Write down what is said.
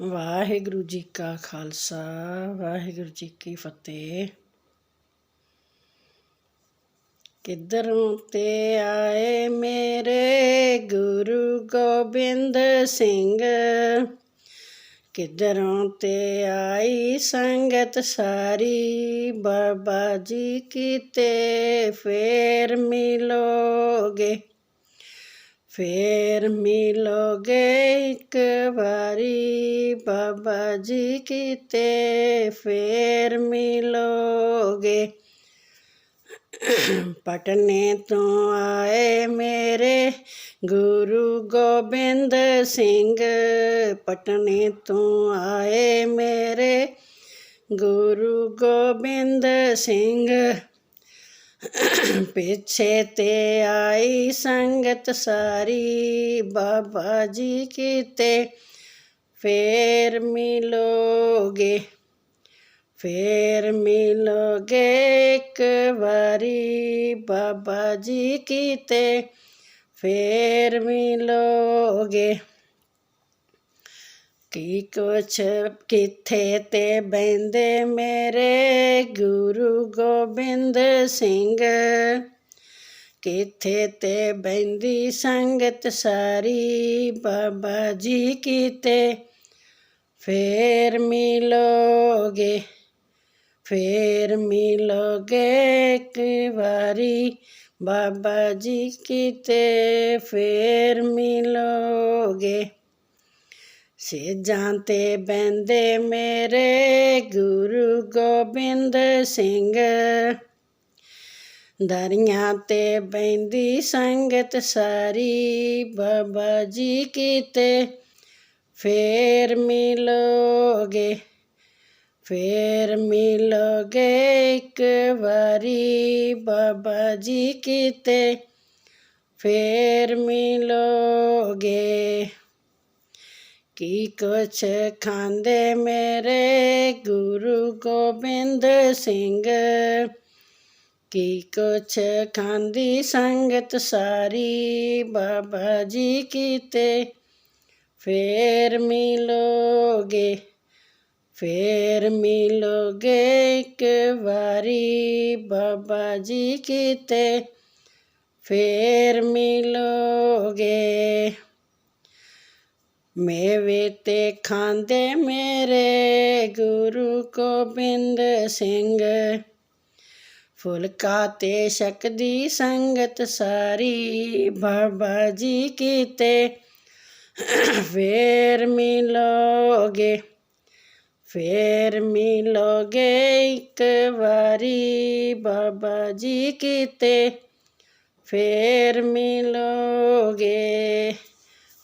ਵਾਹਿਗੁਰੂ ਜੀ ਕਾ ਖਾਲਸਾ, ਵਾਹਿਗੁਰੂ ਜੀ ਕੀ ਫਤਿਹ। ਕਿੱਧਰੋਂ ਤੇ ਆਏ ਮੇਰੇ ਗੁਰੂ ਗੋਬਿੰਦ ਸਿੰਘ? ਕਿੱਧਰੋਂ ਤੇ ਆਈ ਸੰਗਤ ਸਾਰੀ? ਬਾਬਾ ਜੀ ਕੀਤੇ ਫੇਰ ਮਿਲੋਗੇ? ਫੇਰ ਮਿਲੋਗੇ ਇੱਕ ਵਾਰੀ, ਬਾਬਾ ਜੀ ਕਿਤੇ ਫੇਰ ਮਿਲੋਗੇ? ਪਟਨੇ ਤੋਂ ਆਏ ਮੇਰੇ ਗੁਰੂ ਗੋਬਿੰਦ ਸਿੰਘ। ਪਟਨੇ ਤੋਂ ਆਏ ਮੇਰੇ ਗੁਰੂ ਗੋਬਿੰਦ ਸਿੰਘ। ਪਿੱਛੇ ਤੇ ਆਈ ਸੰਗਤ ਸਾਰੀ, ਬਾਬਾ ਜੀ ਕੀਤੇ। ਫੇਰ ਮਿਲੋਗੇ ਫੇਰ ਮਿਲੋਗੇ ਇੱਕ ਵਾਰੀ, ਬਾਬਾ ਜੀ ਕੀਤੇ। ਫੇਰ ਮਿਲੋਗੇ ਕੀ ਕੁਛ ਕਿੱਥੇ ਤੇ ਬੈੰਦੇ ਮੇਰੇ ਗੁਰੂ ਗੋਬਿੰਦ ਸਿੰਘ? ਕਿੱਥੇ ਤੇ ਬੈੰਦੀ ਸੰਗਤ ਸਾਰੀ ਬਾਬਾ ਜੀ ਕੀਤੇ? ਫੇਰ ਮਿਲੋਗੇ ਫੇਰ ਮਿਲੋਗੇ ਇੱਕ ਵਾਰੀ ਬਾਬਾ ਜੀ ਕੀਤੇ? ਫੇਰ ਮਿਲੋਗੇ। ਸੇਜਾਂ ਤੇ ਬੈੰਦੇ ਮੇਰੇ ਗੁਰੂ ਗੋਬਿੰਦ ਸਿੰਘ। ਦਰਿਆ ਤੇ ਬੈੰਦੀ ਸੰਗਤ ਸਾਰੀ ਬਾਬਾ ਜੀ ਕੀਤੇ। ਫੇਰ ਮਿਲੋਗੇ ਫੇਰ ਮਿਲੋਗੇ ਇੱਕ ਵਾਰੀ ਬਾਬਾ ਜੀ ਕੀਤੇ। ਫੇਰ ਮਿਲੋਗੇ ਕੀ ਕੁਛ ਖਾਂਦੇ ਮੇਰੇ ਗੁਰੂ ਗੋਬਿੰਦ ਸਿੰਘ? ਕੀ ਕੁਛ ਖਾਂਦੀ ਸੰਗਤ ਸਾਰੀ ਬਾਬਾ ਜੀ ਕੀਤੇ? ਫੇਰ ਮਿਲੋਗੇ ਫੇਰ ਮਿਲੋਗੇ ਇੱਕ ਵਾਰੀ ਬਾਬਾ ਜੀ ਕੀਤੇ? ਫੇਰ ਮਿਲੋਗੇ। ਮੇਵੇ ਤੇ ਖਾਂਦੇ ਮੇਰੇ ਗੁਰੂ ਗੋਬਿੰਦ ਸਿੰਘ। ਫੁਲਕਾ ਤੇ ਸ਼ਕਦੀ ਸੰਗਤ ਸਾਰੀ ਬਾਬਾ ਜੀ ਕੀਤੇ। ਫੇਰ ਮਿਲੋਗੇ ਫੇਰ ਮਿਲੋਗੇ ਇੱਕ ਵਾਰੀ ਬਾਬਾ ਜੀ ਕੀਤੇ। ਫੇਰ ਮਿਲੋਗੇ।